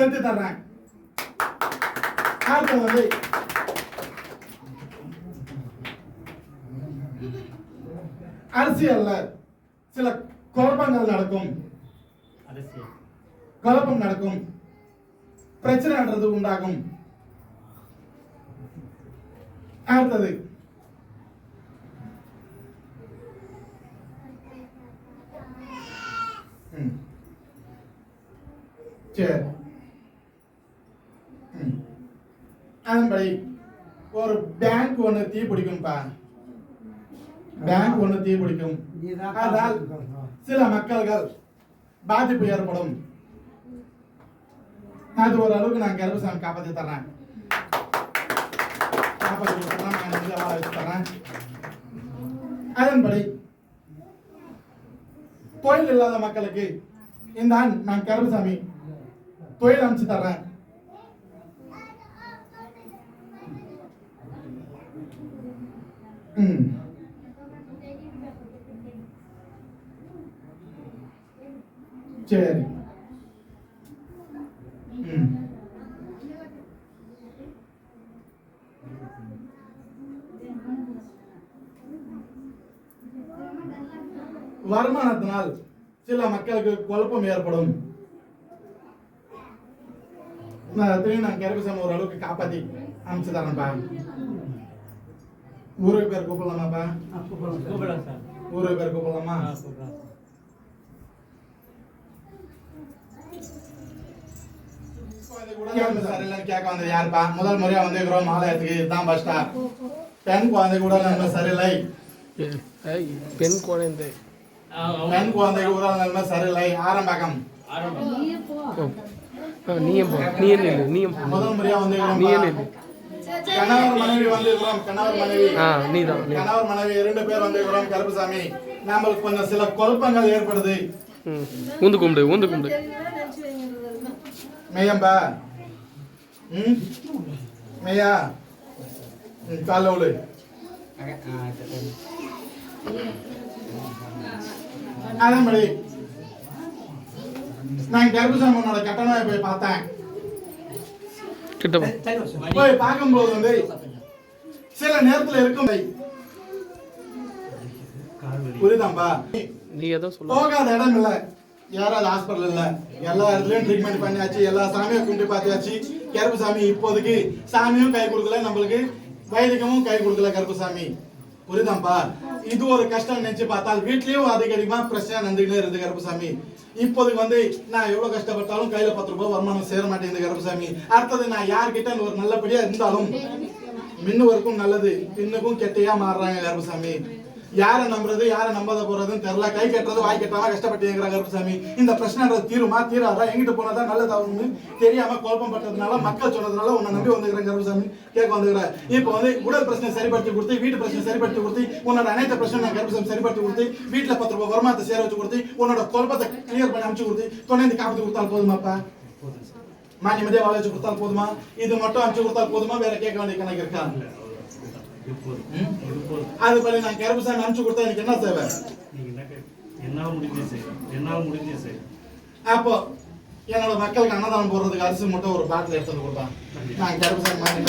எடுத்து தர்றேன். அடுத்து வந்து அரசியல்ல சில குழப்பங்கள் நடக்கும். குழப்பம் நடக்கும். பிரச்சனைன்றது உண்டாகும். அடுத்தது. சரி ம். அதன்படி ஒரு பேங்க் ஒன்று தீ பிடிக்கும்பா. பேங்க் ஒன்று தீ பிடிக்கும். அதனால் சில மக்கள்கள் பாதிப்பு ஏற்படும். அது ஒரு அளவுக்கு நான் கருப்பசாமி காப்பாற்றி தர்றேன். காப்பாற்றி தர்றேன். அதன்படி தொழில் இல்லாத மக்களுக்கு இந்த நான் கருப்பசாமி தொழில் அமைச்சு தர்றேன். Mm. சரி mm. வருமானத்தினால் சில மக்களுக்கு குழப்பம் ஏற்படும். நான் அதையும் நான் கருப்பசாமி ஒரு அளவுக்கு காப்பாத்தி அமைச்சு தரேன்ப்பா ஊரு பேர் கூப்பிடலாமாப்பா கூப்பிடலாம் சார். ஊரு பேர் கூப்பிடலாமா? கூப்பிடலாம் முதல் முறையா வந்துக்கிறோம் ஆலயத்துக்கு. இதுதான் ஃபர்ஸ்ட் பெண் குழந்தை கூட நம்ம சரியில்லை பெண் குழந்தை. பெண் குழந்தை கூட நம்ம சரியில்லை ஆரம்பகம் நீயும் போ. நீயும் நீயும் போ. முதல் முறையா வந்துக்கிறோம் நீயே நில்லு. கணவர் மனைவி வந்திருக்கிறோம் கணவர் மனைவி. கணவர் மனைவி இரண்டு பேர் வந்திருக்கிறோம் கருப்புசாமி. நம்மளுக்கு கொஞ்சம் சில குழப்பங்கள் ஏற்படுது. ஊந்து கும்பிடு ஊந்து கும்பிடு. மெய்யம்பா ம்? மெய்யா ம் காலைல விடு. அதன்படி நான் கருப்புசாமி உன்னோட கட்டணம் போய் பார்த்தேன். கிட்ட போய் பார்க்கும்போது வந்து சில நேரத்துல இருக்கும் புரியுதாம்பா? நீ ஏதோ சொல்ல போகாத இடம் இல்ல. யாராவது ஹாஸ்பிட்டல் இல்ல. எல்லா இடத்துலயும் ட்ரீட்மெண்ட் பண்ணியாச்சு. எல்லா சாமியும் கும்பிட்டு பார்த்தாச்சு. கருப்புசாமி இப்போதைக்கு சாமியும் கை கொடுக்கல. நம்மளுக்கு வைதிகமும் கை கொடுக்கல கருப்புசாமி. புரியுதாப்பா இது ஒரு கஷ்டம் நினைச்சு பார்த்தால் வீட்லயும் அதிகமா பிரச்சனை நடந்துகிட்டே இருந்து கருப்புசாமி. இப்போதுக்கு வந்து நான் எவ்வளவு கஷ்டப்பட்டாலும் கையில பத்து ரூபாய் வருமானம் சேர மாட்டேங்குது கருப்புசாமி. அடுத்தது நான் யார்கிட்ட ஒரு நல்லபடியா இருந்தாலும் மின்னுவருக்கும் நல்லது பின்னுக்கும் கெட்டையா மாறுறாங்க கருப்புசாமி. யாரை நம்புறது யாரை நம்பாத போறதுன்னு தெரியல கை கட்டுறது வாய் கட்டாம கஷ்டப்பட்டு கருப்பசாமி இந்த பிரச்சனைன்றது தீருமா தீராதா எங்கிட்ட போனதா நல்லதாகும்னு தெரியாம குழப்பம் பட்டதுனால மக்கள் சொன்னதுனால உன்னை நம்பி வந்துக்கிறேன் கருப்பசாமி கேட்க வந்துக்கிறேன் இப்போ வந்து உடல் பிரச்சனை சரிப்படுத்தி கொடுத்து வீட்டு பிரச்சனை சரிப்படுத்தி கொடுத்து உன்னோட அனைத்து பிரச்சனை நான் கருப்புசாமி சரிப்படுத்தி கொடுத்து வீட்டுல பத்து ரூபாய் வருமானத்தை சேர வச்சு கொடுத்து உன்னோட குழப்பத்தை கிளியர் பண்ணி அனுப்பிச்சு கொடுத்து துணைந்து காப்பத்து கொடுத்தால் போதுமாப்பா மா நிம்மதியாக வாழ வச்சு கொடுத்தால் போதுமா இது மட்டும் அனுப்பிச்சு கொடுத்தால் போதுமா வேற கேட்க வேண்டிய கணக்கு இருக்கா அது படி நான் கருப்புசாமி அனுப்பிச்சு கொடுத்தா எனக்கு என்ன தேவை? என்னால முடிஞ்சு செய்யும் என்னால முடிஞ்சு செய்யும் அப்போ என்னோட மக்களுக்கு அன்னதானம் போடுறதுக்கு அரிசி மட்டும் ஒரு பாட்டில் எடுத்து கொடுத்தான் நான் கருப்புசாமி